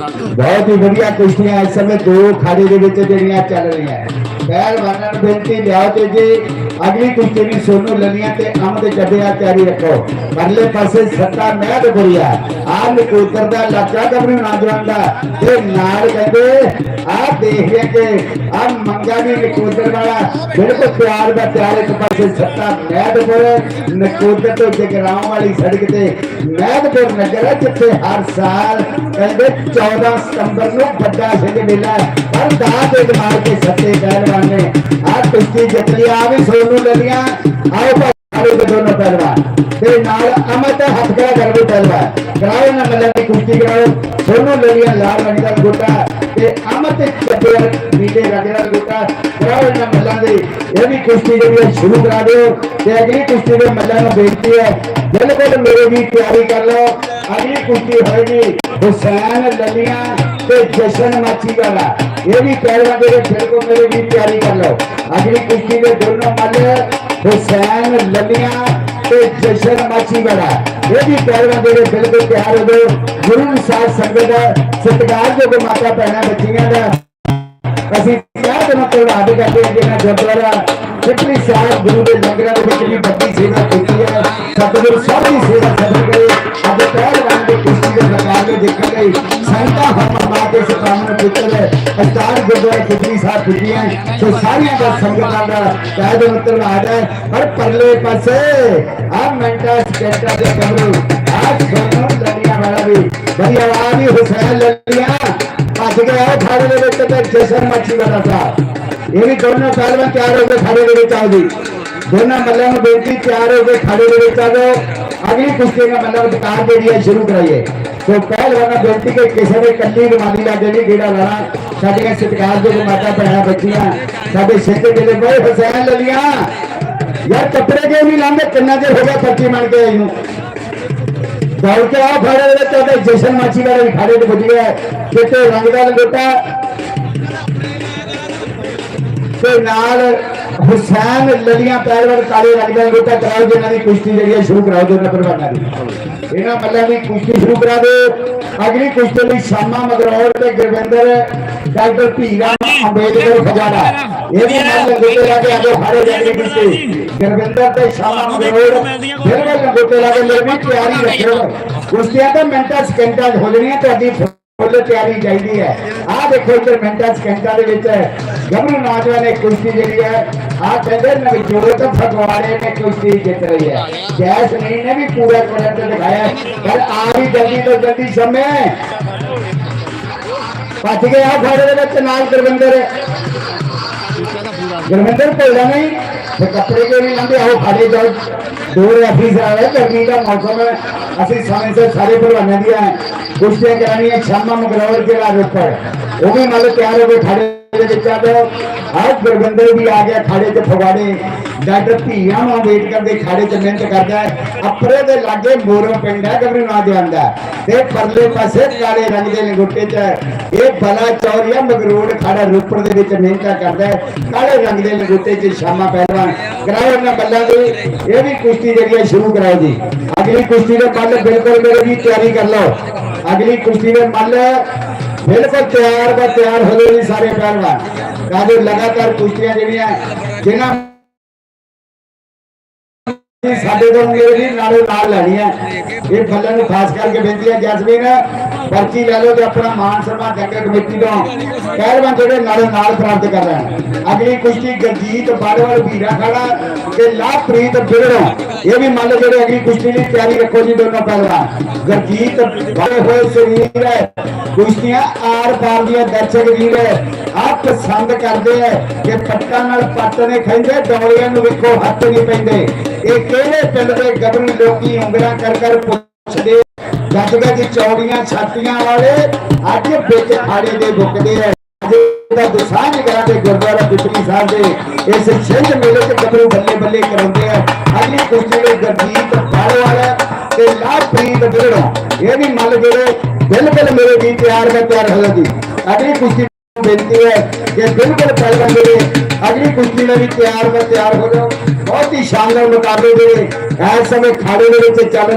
ਬਹੁਤ ਹੀ ਵਧੀਆ ਕੁਸ਼ਤੀਆਂ ਇਸ ਸਮੇਂ ਦੋ ਖਾੜੇ ਦੇ ਵਿੱਚ ਜਿਹੜੀਆਂ ਚੱਲ ਰਹੀਆਂ। ਪਹਿਲਵਾਨਾਂ ਨੂੰ ਬੇਨਤੀ ਲਿਆਓ ਤੇ ਜੀ ਅਗਲੀ ਕੁਸ਼ਤੀ ਵੀ ਸੋਨੂ ਲਲੀਆਂ ਤੇ ਅਮਦ ਚੱਬਿਆ ਤਿਆਰੀ ਰੱਖੋ। ਪਰਲੇ ਪਾਸੇ ਸੱਤਾ ਮਹਿਦ ਗੁਰੀਆ ਆਹ ਨਕੋਦਰ ਦਾ ਇਲਾਕਾ ਗੱਭਰੂ ਨੌਜਵਾਨ ਦਾ। ਤੇ ਨਾਲ ਕਹਿੰਦੇ, ਆਹ ਦੇਖ ਲਿਆ ਕਿ, ਆਹ ਮੰਗਾ ਵੀ ਨਕੋਦਰ ਵਾਲਾ। ਬਿਲਕੁਲ ਪਿਆਰ ਦਾ ਪਿਆਰ ਇੱਕ ਪਾਸੇ ਸੱਤਾ ਮਹਿਦਪੁਰ ਨਕੋਦਰ ਤੋਂ ਜਗਰਾਉਂ ਵਾਲੀ ਸੜਕ ਤੇ ਮਹਿਦਪੁਰ ਨਗਰ ਹੈ, ਜਿੱਥੇ ਹਰ ਸਾਲ ਕਹਿੰਦੇ 14 ਸਤੰਬਰ ਨੂੰ ਵੱਡਾ ਸਿੰਘ ਮੇਲਾ ਹੈ। ਹਰ ਦਾਤ ਦੇ ਮਾਰ ਕੇ ਸੱਤੇ ਪਹਿਲਵਾਨ ਨੇ। ਆਹ ਕੁਸ਼ਤੀ ਜਿੱਤ ਲਈ ਆ ਵੀ ਸੋਨੂ ਲਲੀਆਂ ਆਓ ਭਾਈ ਦੇ ਦੋਨੋਂ ਪਹਿਲਵਾਨ ਤੇ ਨਾਲ ਅਮਤ ਹੱਥਕੜਾ ਕਰਦੇ ਪਹਿਲਵਾਨ ਕਰਾਓ ਨਾ ਮੱਲਾਂ ਦੀ ਕੁਸ਼ਤੀ ਕਰਾਓ ਸੋਨੂ ਲਲੀਆਂ ਲਾਲ ਰੰਗ ਦਾ ਗੋਟਾ ਤੇ ਅਮਤ ਚੱਬੇਰ ਨੀਲੇ ਰੰਗ ਦਾ ਗੋਟਾ ਕਰਾਓ ਨਾ ਮੱਲਾਂ ਦੀ ਇਹ ਵੀ ਕੁਸ਼ਤੀ ਜਿਹੜੀ ਹੈ ਸ਼ੁਰੂ ਕਰਾ ਦਿਓ ਤੇ ਅਗਲੀ ਕੁਸ਼ਤੀ ਦੇ ਮੱਲਾਂ ਨੂੰ ਬੇਨਤੀ ਹੈ ਬਿਲਕੁਲ ਮੇਰੇ ਵੀ ਤਿਆਰੀ ਕਰ ਲਓ ਅਗਲੀ ਕੁਸ਼ਤੀ ਹੋਏਗੀ ਹੁਸੈਨ ਲਲੀਆਂ ਤੇ ਜਸ਼ਨ ਮਾਚੀ ਵਾਲਾ ਇਹ ਵੀ ਪਹਿਲਵਾਨ ਜਿਹੜੇ ਬਿਲਕੁਲ ਮੇਰੇ ਵੀ ਤਿਆਰੀ ਕਰ ਲਓ। ਅਗਲੀ ਕੁਸ਼ਤੀ ਦੇ ਦੋਨੋਂ ਮੱਲ ਹੁਸੈਨ ਲਲੀਆਂ ਤੇ ਜਸ਼ਨ ਮਾਚੀ ਵਾਲਾ ਇਹ ਵੀ ਪਹਿਲਵਾਨ ਜਿਹੜੇ ਬਿਲਕੁਲ ਤਿਆਰ ਹੋ ਗੁਰੂ ਸਾਹਿਬ ਸੰਗਤ ਦਾ ਸਤਿਕਾਰਯੋਗ ਮਾਤਾ ਭੈਣਾਂ ਬੱਚੀਆਂ ਦਾ ਅਸੀਂ ਚਾਹ ਦੇ ਨਾਲ ਪ੍ਰਭਾਵਿਤ ਕਰਦੇ ਹਾਂ ਜਿਹੜਾ ਗੁਰਦੁਆਰਾ ਸਿੱਖੀ ਸਾਹਿਬ ਗੁਰੂ ਦੇ ਲੰਗਰਾਂ ਦੇ ਵਿੱਚ ਵੀ ਵੱਡੀ ਸੇਵਾ ਕੀਤੀ ਹੈ। ਸਤਿਗੁਰੂ ਸਭ ਦੀ ਸੇਵਾ ਸਫਲ ਕਰੇ। ਮੁਕਾਬਲੇ ਦੇਖਣ ਲਈ ਸੰਤਾਂ ਹਮ ਮਾਂ ਦੇ ਸਤਾਮ ਨੂੰ ਪੁੱਤਰ ਅਸਤਾਰ ਗੁਰਦੁਆਰਾ ਸਿੱਖੀ ਸਾਹਿਬ ਪੁੱਜੀਆਂ ਸੋ ਸਾਰੀਆਂ ਦਾ ਸੰਗਤਾਂ ਦਾ ਤਹਿ ਦਿਲੋਂ ਧੰਨਵਾਦ ਹੈ ਪਰ ਪਰਲੇ ਪਾਸੇ ਆ ਮਿੰਟਾਂ ਸਕਿੰਟਾਂ ਦੇ ਕਮਰੂ ਆ ਸੋਨੂ ਲੜੀਆਂ ਵਾਲਾ ਵੀ ਬੜੀ ਆਵਾਜ਼ ਹੀ ਹੁਸੈਨ ਲੜੀਆਂ ਭੱਜ ਗਿਆ ਉਹ ਖਾੜੇ ਦੇ ਵਿੱਚ ਤੇ ਜਸਨ ਮੱਛੀ ਵਾਲਾ ਸਾਹਿਬ ਇਹ ਵੀ ਦੋਨੋਂ ਪਹਿਲਵਾਨ ਤਿਆਰ ਹੋ ਕੇ ਖਾੜੇ ਦੇ ਵਿੱਚ ਆਓ ਜੀ ਦੋਨਾਂ ਮੱਲਾਂ ਨੂੰ ਬੇਨਤੀ ਤਿਆਰ ਹੋ ਕੇ ਖਾੜੇ ਦੇ ਵਿੱਚ ਆ ਜਾਓ ਅਗਲੀ ਕੁਸ਼ਤੀ ਦਾ ਮੱਲਾਂ ਵਿਚਕਾਰ ਸੋ ਪਹਿਲਵਾਨ ਬੇਨਤੀ ਕਿ ਕਿਸੇ ਨੇ ਕੱਲੀ ਰਮਾਨੀ ਲਾ ਜਿਹੜੀ ਗੇੜਾ ਲਾਣਾ। ਸਾਡੀਆਂ ਸਤਿਕਾਰਯੋਗ ਮਾਤਾ ਭੈਣਾਂ ਬੱਚੀਆਂ, ਸਾਡੇ ਸਿੱਖ ਜਿਹੜੇ ਬੜੇ ਹੁਸੈਨ ਲਲੀਆਂ। ਯਾਰ ਕੱਪੜੇ ਕੇ ਨਹੀਂ ਲਾਂਦੇ ਕਿੰਨਾ ਚਿਰ ਹੋ ਗਿਆ ਪਰਚੀ ਮੰਨ ਕੇ ਆਈ ਨੂੰ? ਦੌੜ ਕੇ ਆ ਫੜੇ ਦੇ ਵਿੱਚ ਜਸ਼ਨ ਮਾਚੀ ਵਾਲੇ ਵੀ ਖਾੜੇ ਤੇ ਪੁੱਜ ਗਿਆ। ਕਿਤੇ ਰੰਗ ਦਾ ਲੰਗੋਟਾ ਤੇ ਨਾਲ ਹੁਸੈਨ ਲਲੀਆਂ ਪੈਰਵਰ ਕਾਲੇ ਰੰਗ ਦਾ ਲੰਗੋਟਾ ਕਰਾਓ ਜਿਹਨਾਂ ਦੀ ਕੁਸ਼ਤੀ ਜਿਹੜੀ ਹੈ, ਸ਼ੁਰੂ ਕਰਾਓ ਦੋਨਾਂ ਪਰਵਾਨਾ ਦੀ। ਇਹਨਾਂ ਮੱਲਾਂ ਦੀ ਕੁਸ਼ਤੀ ਸ਼ੁਰੂ ਕਰਾ ਦਿਓ। ਅਗਲੀ ਕੁਸ਼ਤੀ ਲਈ ਸ਼ਾਮਾ ਮਗਰੌਰ ਤੇ ਗੁਰਵਿੰਦਰ, ਡਾਕਟਰ ਭੀਰਾ ਅੰਬੇਦਕਰ ਖਜਾਨਾ। ਇਹ ਵੀ ਮੱਲ ਲੰਗੋਟੇ ਲਾ ਕੇ ਆਜੋ ਹਾਰੇ ਜਾਣੀ ਕੁਸ਼ਤੀ। ਗੁਰਵਿੰਦਰ ਤੇ ਸ਼ਾਮਾ ਮਗਰੌਰ ਬਿਲਕੁਲ ਲੰਗੋਟੇ ਲਾ ਕੇ ਮੇਰੇ ਵੀ ਤਿਆਰੀ ਰੱਖਿਓ। ਕੁਸ਼ਤੀਆਂ ਤਾਂ ਮਿੰਟਾਂ, ਸਕਿੰਟਾਂ 'ਚ ਹੋ ਜਾਣੀਆਂ ਤੁਹਾਡੀ ਫੁੱਲ ਤਿਆਰੀ ਚਾਹੀਦੀ ਹੈ। ਆਹ ਦੇਖੋ ਇੱਧਰ ਮਿੰਟਾਂ, ਸਕਿੰਟਾਂ ਦੇ ਵਿੱਚ ਗੱਭਰੂ ਨੌਜਵਾਨ ਨੇ ਕੁਸ਼ਤੀ ਜਿਹੜੀ ਹੈ, ਆਹ ਕਹਿੰਦੇ ਨਵਜੋਤ ਫਗਵਾੜੇ ਨੇ ਕੁਸ਼ਤੀ ਜਿੱਤ ਰਹੀ ਹੈ। ਜੈਸ ਨਹੀਂ ਨੇ ਵੀ ਪੂਰਾ ਕਰਨ ਤੇ ਦਿਖਾਇਆ ਹੈ। ਪਰ ਆ ਵੀ ਜਲਦੀ ਤੋਂ ਜਲਦੀ ਸਮੇਂ ਭੱਜ ਗਿਆ ਫਾੜੇ ਦੇ ਵਿੱਚ ਨਾਲ ਗੁਰਵਿੰਦਰ। ਗੁਰਵਿੰਦਰ ਭੇਜਦਾ ਨਹੀਂ। ਤੇ ਕੱਪੜੇ ਕੇ ਵੀ ਲੰਦੇ ਆਓ ਖਾੜੇ ਜਾਓ ਦੋ ਅਫੀਸਰ ਆਏ ਗਰਮੀ ਦਾ ਮੌਸਮ ਹੈ। ਅਸੀਂ ਸਮੇਂ ਸਿਰ ਸਾਰੇ ਭਲਵਾਨਾਂ ਦੀਆਂ ਕੁਸ਼ਤੀਆਂ ਕਰਾਉਣੀਆਂ, ਸ਼ਾਮਾਂ ਮਗਰੌਰ ਜਿਹੜਾ ਰੁੱਪਰ ਉਹ ਵੀ ਮੰਨ ਤਿਆਰ ਹੋ ਕੇ ਖਾੜੇ ਦੇ ਵਿੱਚ ਆ ਜਾਓ। ਆਹ ਗੁਰਵਿੰਦਰ ਵੀ ਆ ਗਿਆ ਖਾੜੇ 'ਚ ਫਗਵਾੜੇ। ਡਾਕਟਰ ਧੀਆਂ ਨੂੰ ਵੇਟ ਕਰਦੇ ਖਾੜੇ 'ਚ ਮਿਹਨਤ ਕਰਦਾ ਹੈ, ਅਪਰੇ ਦੇ ਲਾਗੇ ਮੋਰੋ ਪਿੰਡ ਹੈ ਗੱਭਰੂ ਨੌਜਵਾਨ ਦਾ ਤੇ ਪਰਲੇ ਪਾਸੇ ਕਾਲੇ ਰੰਗ ਦੇ ਲੰਗੋਟੇ 'ਚ ਇਹ ਬਲਾ ਚੌਰੀਆ ਮਗਰੂੜ ਖਾੜਾ ਰੂਪਰ ਦੇ ਵਿੱਚ ਮਿਹਨਤਾਂ ਕਰਦਾ ਹੈ। ਕਾਲੇ ਰੰਗ ਦੇ ਲੰਗੋਟੇ 'ਚ ਸ਼ਾਮਾ ਪਹਿਲਵਾਨ ਕਰਾਓ ਇਹਨਾਂ ਬੱਲਾਂ ਦੀ। ਇਹ ਵੀ ਕੁਸ਼ਤੀ ਜਿਹੜੀ ਹੈ, ਸ਼ੁਰੂ ਕਰਾਓ ਜੀ। ਅਗਲੀ ਕੁਸ਼ਤੀ ਦੇ ਮੱਲ ਬਿਲਕੁਲ ਮੇਰੇ ਵੀ ਤਿਆਰੀ ਕਰ ਲਓ। ਅਗਲੀ ਕੁਸ਼ਤੀ ਦੇ ਮੱਲ ਬਿਲਕੁਲ ਤਿਆਰ ਬਾ ਤਿਆਰ ਹੋ ਗਏ ਜੀ ਸਾਰੇ ਪਹਿਲਵਾਨ ਕਾਜੋ ਲਗਾਤਾਰ ਕੁਸ਼ਤੀਆਂ ਜਿਹੜੀਆਂ, ਜਿਨ੍ਹਾਂ ਸਾਡੇ ਤੋਂ ਮੇਰੇ ਨਾਲੋਂ ਨਾਲ ਲੈਣੀ ਹੈ। ਇਹ ਫੱਲਾਂ ਨੂੰ ਖਾਸ ਕਰਕੇ ਬੇਨਤੀ ਹੈ, ਜਸਮੀਨ ਪਰਚੀ ਲੈ ਲਓ ਤੇ ਆਪਣਾ ਮਾਨ ਸਨਮਾਨ ਜੰਗਲ ਕਮੇਟੀ ਤੋਂ ਪਹਿਲਵਾਨ ਜਿਹੜੇ ਨਾਲੋਂ ਨਾਲ ਪ੍ਰਾਪਤ ਕਰ ਲੈਣ ਅਗਲੀ ਕੁਸ਼ਤੀ ਗਰਜੀਤ ਬਾੜਵਾਲ ਵੀਰਾ ਖਾੜਾ ਤੇ ਲਾਪ੍ਰੀਤ ਬਿਰੜੋਂ ਇਹ ਵੀ ਮੰਨ ਲਓ ਜਿਹੜੇ ਅਗਲੀ ਕੁਸ਼ਤੀ ਲਈ ਤਿਆਰੀ ਰੱਖੋ ਜੀ ਦੋਨੋਂ ਪਹਿਲਵਾਨ। ਗਰਜੀਤ ਬੜੇ ਹੋਏ ਸਰੀਰ ਹੈ। ਕੁਸ਼ਤੀਆਂ ਆਰ ਪਾਰ ਦੀਆਂ ਦਰਸ਼ਕ ਵੀਰ ਆ ਪਸੰਦ ਕਰਦੇ ਆ ਕਿ ਪੱਟਾਂ ਨਾਲ ਪੱਟ ਨੇ ਖੈਂਦੇ ਡੌਲੀਆਂ ਨੂੰ ਵੇਖੋ ਹੱਥ ਨਹੀਂ ਪੈਂਦੇ। ਇਹ ਕਿਹੜੇ ਪਿੰਡ ਦੇ ਗੱਭਰੂ ਲੋਕੀ ਉਂਗਲਾਂ ਕਰ ਕਰ ਪੁੱਛਦੇ ਗੱਜਗਾ ਦੀ ਚੌੜੀਆਂ ਛਾਤੀਆਂ ਵਾਲੇ ਅੱਜ ਵਿੱਚ ਖਾੜੇ ਦੇ ਬੁੱਕਦੇ ਆ। ਦਾ ਦੁਸਾਂਝ ਕਰਾਂ ਦੇ ਗੁਰਦੁਆਰਾ ਬਿਜਲੀ ਸਾਹਿਬ ਦੇ ਇਸ ਛਿੰਝ ਮੇਲੇ ਤੇ ਗੱਭਰੂ ਬੱਲੇ ਬੱਲੇ ਕਰਾਉਂਦੇ ਆ। ਅਗਲੀ ਕੁਸ਼ਤੀ ਲਈ ਗਰਜੀਤ ਬਾੜੋ ਵਾਲਾ ਤੇ ਲਾਪ੍ਰੀਤ ਬਿਰੜੋਂ ਇਹ ਵੀ ਮੱਲ ਜਿਹੜੇ ਬਿਲਕੁਲ ਮੇਰੇ ਵੀ ਤਿਆਰ ਮੈਂ ਤਿਆਰ ਹੋ ਜੀ। ਅਗਲੀ ਕੁਸ਼ਤੀ ਨੂੰ ਬੇਨਤੀ ਹੈ ਕਿ ਬਿਲਕੁਲ ਪਹਿਲਾਂ ਮੇਰੇ, ਅਗਲੀ ਕੁਸ਼ਤੀ ਲਈ ਵੀ ਤਿਆਰ ਮੈਂ ਤਿਆਰ ਹੋ ਜਾਓ ਬਹੁਤ ਹੀ ਸ਼ਾਨਦਾਰ ਮੁਕਾਬਲੇ ਦੇ ਇਸ ਸਮੇਂ ਖਾੜੇ ਦੇ ਵਿੱਚ ਚੱਲ